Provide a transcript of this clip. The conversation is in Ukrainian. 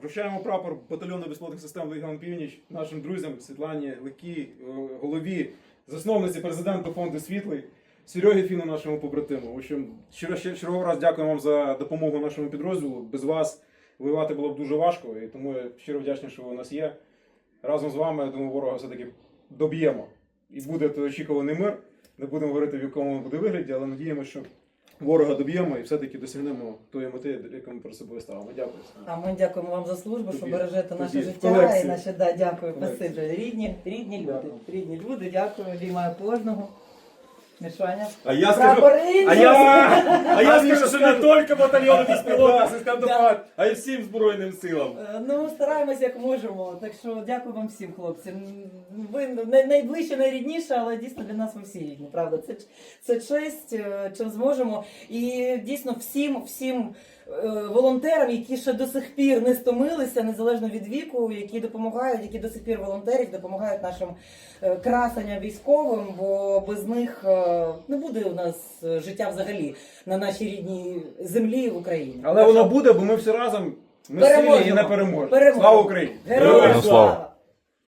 Вручаємо прапор батальйону безпілотних систем Легіон Північ нашим друзям Світлані Ликій, е, голові, засновниці президенту фонду Світлий, Серегі Фіну, нашому побратиму. В общем, щиро черговий раз дякую вам за допомогу нашому підрозділу. Без вас воювати було б дуже важко, і тому я щиро вдячний, що ви у нас є. Разом з вами, я думаю, ворога все-таки доб'ємо. І буде очікуваний мир. Не будемо говорити, в якому буде вигляді, але надіємося, що ворога доб'ємо і все-таки досягнемо тої мети, яку ми перед собою ставимо. Дякую. А ми дякуємо вам за службу, що Тобі- бережете наше тобі. життя і наше да, дякую, спасибі. Рідні, рідні люди. Рідні люди, дякую, обіймаю кожного. Мішаня. А я скажу, а я, а я скажу, що не тільки батальйону безпілотних систем допомагати, а й всім Збройним силам. Е, Ну, стараємось як можемо. Так що дякую вам всім, хлопці. Ви найближче, найрідніше, але дійсно для нас ви всі рідні. Правда, це, це честь, е, чим зможемо. І дійсно всім, всім волонтерам, які ще до сих пір не стомилися, незалежно від віку, які допомагають, які до сих пір волонтерять, допомагають нашим е, красенням військовим, бо без них е, не буде у нас е, життя взагалі на нашій рідній землі в Україні. Але Так воно що буде, бо ми всі разом ми сильні і не переможемо. Слава Україні! Героям слава!